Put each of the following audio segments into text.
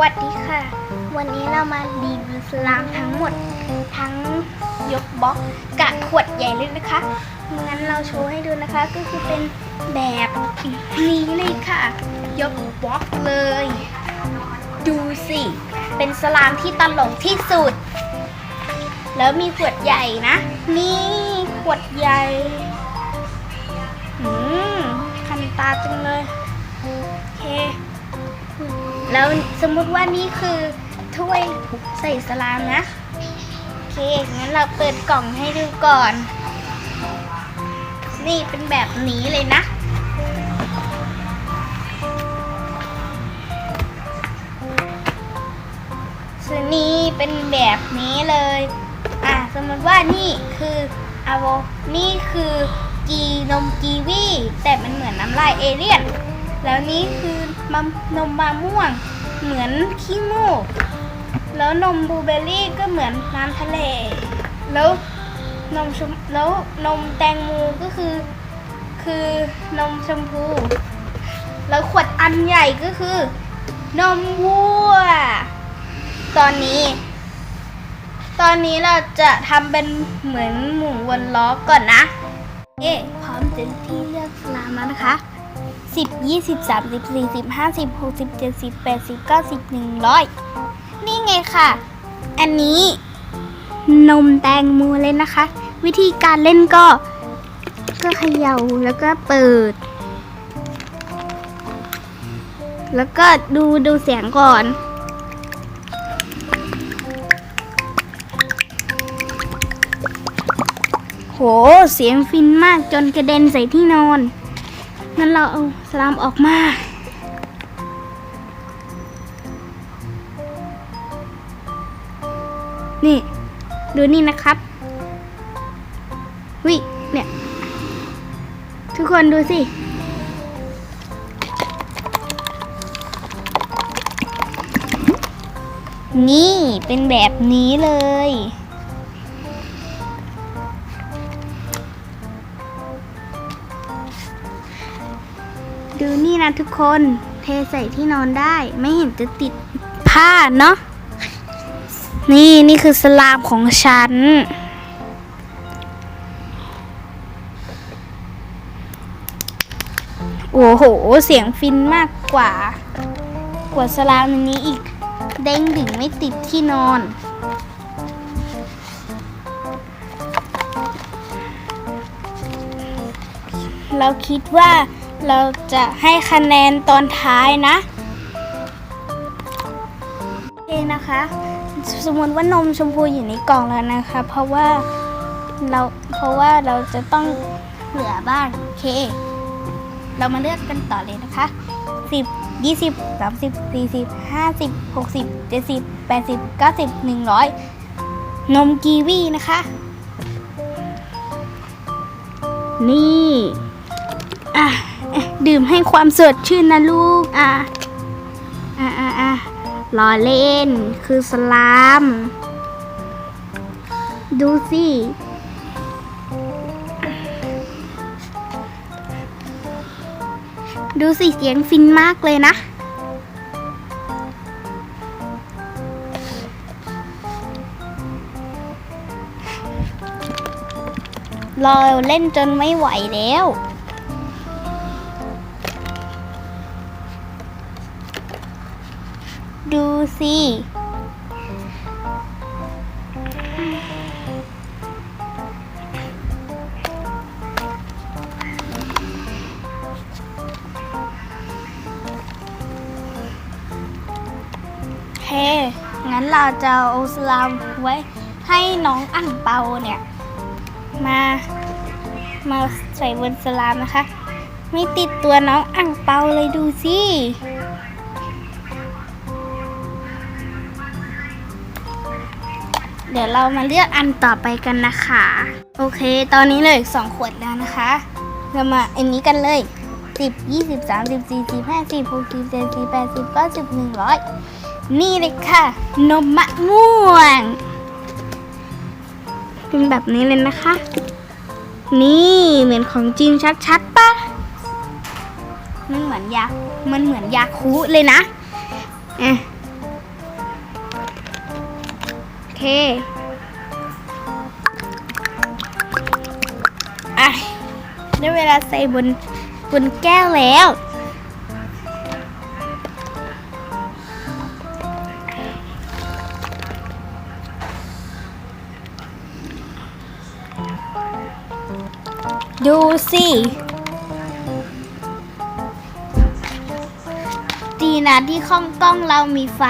วัสดีค่ะ วันนี้เรามารีวิวสลามทั้งหมด ทั้งยกบล็อกกะขวดใหญ่เลยนะคะงั้นเราโชว์ให้ดูนะคะ ก็คือเป็นแบบนี้เลยค่ะ ยกบล็อกเลย ดูสิ เป็นสลามที่ตลกที่สุด แล้วมีขวดใหญ่นะ นี่ขวดใหญ่ อืมคันตาจังเลย แล้วสมมุติว่านี่คือถ้วยใส่สลามนะ โอเค งั้นเราเปิดกล่องให้ดูก่อน นี่เป็นแบบนี้เลยนะ ส่วนนี้เป็นแบบนี้เลย อะ สมมติว่านี่คืออะโวนี่คือกีนมกีวีแต่มันเหมือนน้ำลายเอเลี่ยน แล้วนี่คือ มนมมะม่วง เหมือนขี้มูก แล้วนมบลูเบอร์รี่ก็เหมือนน้ำทะเล แล้วนมชมแล้วนมแตงโมก็คือ คือนมชมพู แล้วขวดอันใหญ่ก็คือ นมวัว ตอนนี้ ตอนนี้เราจะทำเป็นเหมือนหมูวนล้อก่อนนะ เอ๊ะพร้อมเต็มที่เลือกลามแล้วนะคะ สิบยี่สิบสามสิบสี่สิบห้าสิบหกสิบเจ็ดสิบแปดสิบเก้าสิบหนึ่งร้อยนี่ไงค่ะ อันนี้ นมแตงโมเลยนะคะ วิธีการเล่นก็ ก็เขย่าแล้วก็เปิด แล้วก็ดูดูเสียงก่อนโห เสียงฟินมากจนกระเด็นใส่ที่นอน งั้นเราเอาสลามออกมา นี่ ดูนี่นะครับ วิ เนี่ย ทุกคนดูสิ นี่เป็นแบบนี้เลย นี่นะทุกคน เทใส่ที่นอนได้ ไม่เห็นจะติดผ้าเนาะ นี่นี่คือสลามของฉัน โอ้โห เสียงฟินมากกว่า กว่าสลามอันนี้อีก เด้งดึงไม่ติดที่นอนเราคิดว่า เราจะให้คะแนนตอนท้ายนะโอเคนะคะ สมมติว่านมชมพูอยู่ในกล่องแล้วนะคะ เพราะว่าเราเพราะว่าเราจะต้องเหลือบ้างโอเค เรามาเลือกกันต่อเลยนะคะ 10 20 30 40 50 60 70 80 90 100 นมกีวีนะคะ นี่ อะเอ๊ะ ดื่มให้ความสดชื่นนะลูก อะ อะอะอะรอเล่น คือสลาม ดูสิดูสิเสียงฟินมากเลยนะ รอเล่นจนไม่ไหวแล้ว ดูสิเฮ้งั้นเราจะเอาสลามไว้ให้น้องอ่างเปาเนี่ย มา มาใส่บนสลามนะคะ ไม่ติดตัวน้องอ่างเปาเลยดูสิ เดี๋ยวเรามาเลือกอันต่อไปกันนะคะ โอเค ตอนนี้เหลยสองขวดแล้วนะคะ เรามาอันนี้กันเลย10 20 30 40 50 60 70 80 90 100นี่เลยค่ะ นมมะม่วง เป็นแบบนี้เลยนะคะ นี่เหมือนของจริงชัดๆปะมันเหมือนยา มันเหมือนยาคูเลยนะอะ อะได้เวลาใส่บนบนแก้วแล้วดูสิดีนะที่ข้องกล้องเรามีไฟ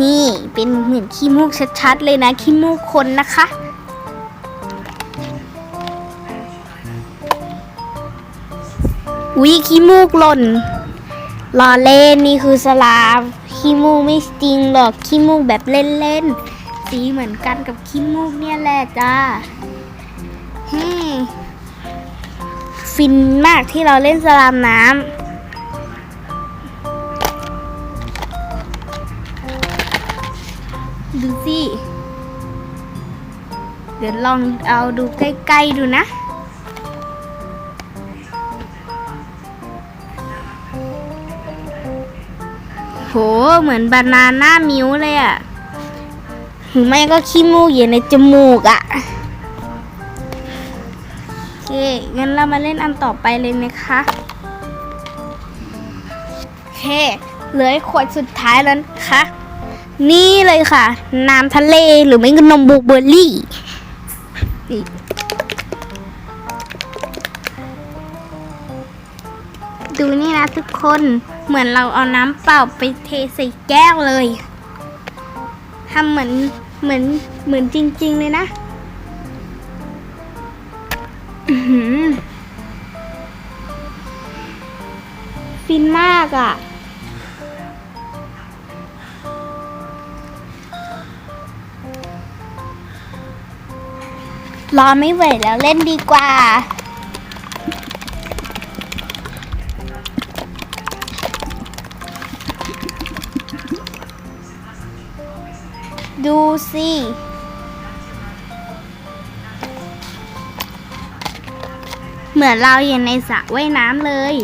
นี่เป็นเหมือนขี้มูกชัดๆเลยนะขี้มูกคนนะคะ วิขี้มูกหล่นลอเล่นนี่คือสลามขี้มูกไม่จริงหรอกขี้มูกแบบเล่นๆสีเหมือนกันกับขี้มูกเนี่ยแหละจ้าฮึฟินมากที่เราเล่นสลามน้ำ ดูสิ เดี๋ยวลองเอาดูใกล้ๆดูนะ โห เหมือนบานาน่ามิวเลยอะ่ะหรือไม่ก็ขี้มูกอยู่ในจมูกอะ่ะโอเค งั้นเรามาเล่นอันต่อไปเลยนะคะโอเค เหลือขวดสุดท้ายแล้วนะคะ นี่เลยค่ะ น้ำทะเลหรือไม่ก็นมบลูเบอร์รี่ดูนี่นะทุกคนเหมือนเราเอาน้ำเปล่าไปเทใส่แก้วเลยทำเหมือนเหมือนเหมือนจริง ๆ เลยนะฟินมากอะ รอไม่ไหวแล้วเล่นดีกว่า ดูสิเหมือนเราอยู่ในสระว่ายน้ำเลย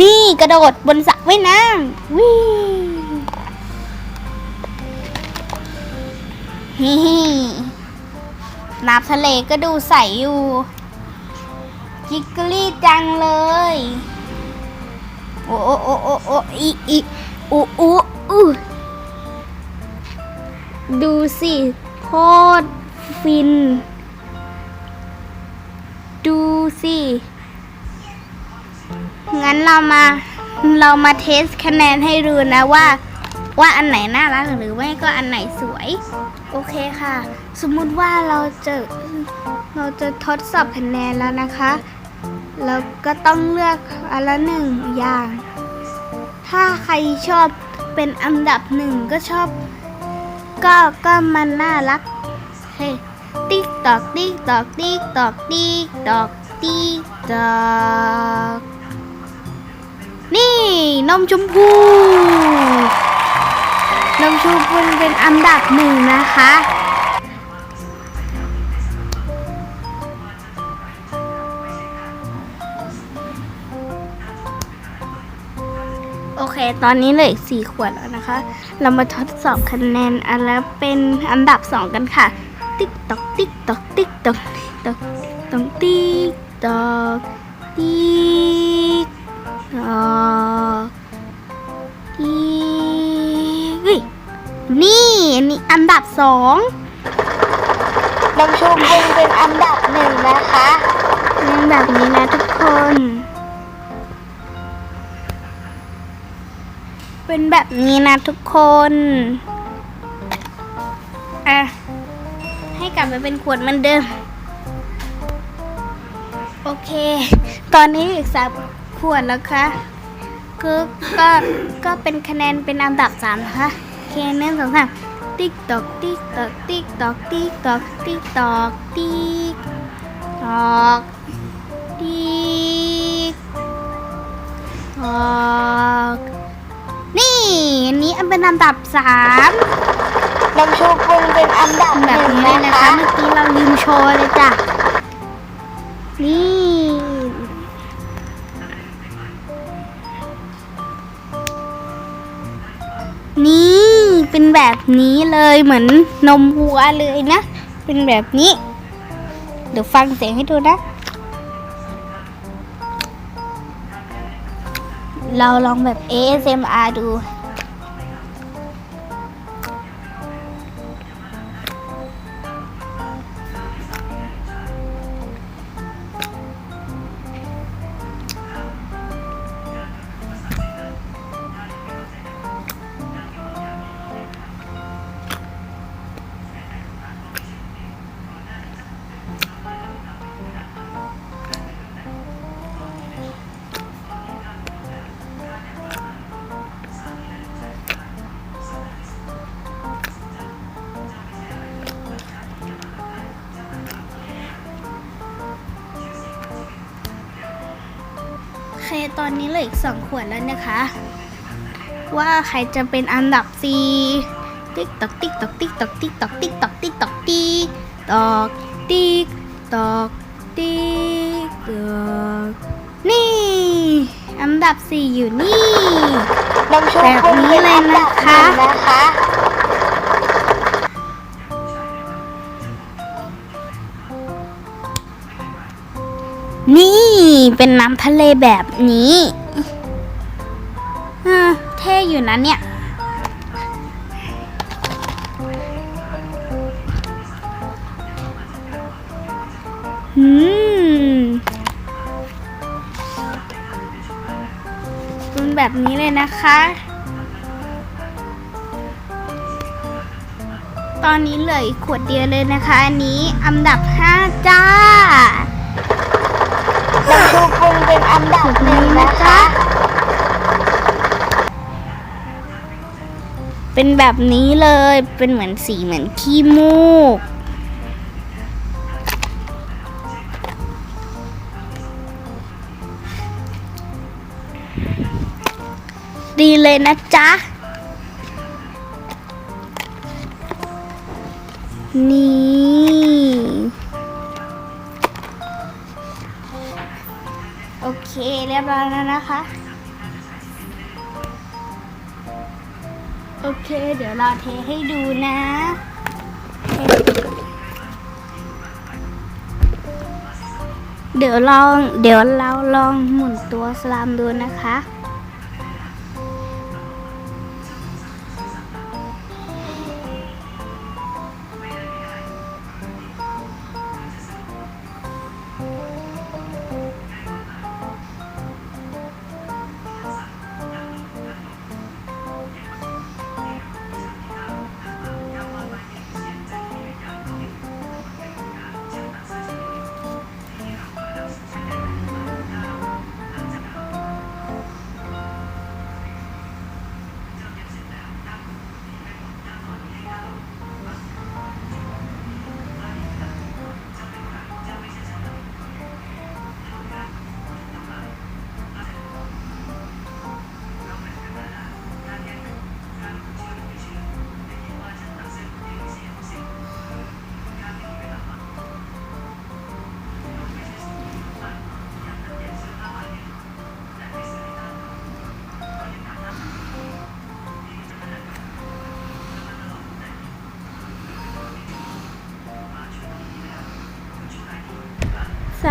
นี่กระโดดบนสระว่ายน้ำวิ่งฮิฮิ น้ำทะเลก็ดูใสอยู่จิกกลี่จังเลย โอ้โอ้โอ้โอ้โอ้อีอีอูอูอูดูสิโคตรฟิน ดูสิ งั้นเรามาเรามาเทสคะแนนให้ดูนะว่า ว่าอันไหนน่ารักหรือไม่ก็อันไหนสวย โอเคค่ะ สมมุติว่าเราจะเราจะทดสอบคะแนนแล้วนะคะแล้วก็ต้องเลือกอันละหนึ่งอย่าง ถ้าใครชอบเป็นอันดับหนึ่งก็ชอบ ก็ก็มันน่ารักเฮ้ติ๊กตอกติ๊กตอกติ๊กตอกติ๊กตอกติ๊กตอกนี่นมชมพูนมชมพูเป็นอันดับหนึ่งนะคะ ตอนนี้เหลืออีกสี่ขวดแล้วนะคะ เรามาทดสอบคะแนนอันแล้วเป็นอันดับสองกันค่ะ ติ๊กตอกติ๊กตอกติ๊กตอกติ๊กตอกติ๊กตอกติ๊กตอกติ๊กตอกเฮ้ยนี่อันนี้อันดับสองน้ำชูบุงเป็นอันดับหนึ่งนะคะเป็นแบบนี้นะทุกคน เป็นแบบนี้นะทุกคน อะ ให้กลับมาเป็นขวดเหมือนเดิม โอเค ตอนนี้อีกสามขวดแล้วค่ะคือก็ก็เป็นคะแนนเป็นอันดับสามนะคะโอเคหนึ่งสองสามติ๊กตอกติ๊กตอกติ๊กตอกติ๊กตอกติ๊กตอกติ๊กตอกติ๊ก อันเป็นอันดับสามน้ำชูปรุงเป็นอันดับแบบนี้เลยนะคะ เมื่อกี้เราลืมโชว์เลยจ้ะ นี่นี่เป็นแบบนี้เลยเหมือนนมวัวเลยนะ เป็นแบบนี้ เดี๋ยวฟังเสียงให้ดูนะ เราลองแบบ ASMR ดู ตอนนี้เหลืออีกสองขวดแล้วนะคะ ว่าใครจะเป็นอันดับสี่ติ๊กตอกติ๊กตอกติ๊กตอกติ๊กตอกติ๊กตอกติ๊กตอกติ๊กตอกติ๊กตอกติ๊กตอกนี่ อันดับสี่อยู่นี่แบบนี้เลยนะคะนี่ เป็นน้ำทะเลแบบนี้เท่อยู่นะเนี่ย อืม เป็นแบบนี้เลยนะคะ ตอนนี้เหลืออีกขวดเดียวเลยนะคะ อันนี้อันดับ 5 จ้า เป็นอันดับหนึ่งนะคะ เป็นแบบนี้เลย เป็นเหมือนสีเหมือนขี้มูก ดีเลยนะจ๊ะ นี่ เคเรียบร้อยแล้วนะคะ โอเค เดี๋ยวเราเทให้ดูนะเดี๋ยวลองเดี๋ยวเราลองหมุนตัวสลามดูนะคะ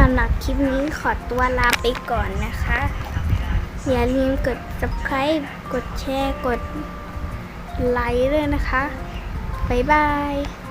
ำหรับคลิปนี้ขอตัวลาไปก่อนนะคะ อย่าลืมกด subscribe กดแชร์ กดไลค์ด้วยนะคะ บ๊ายบาย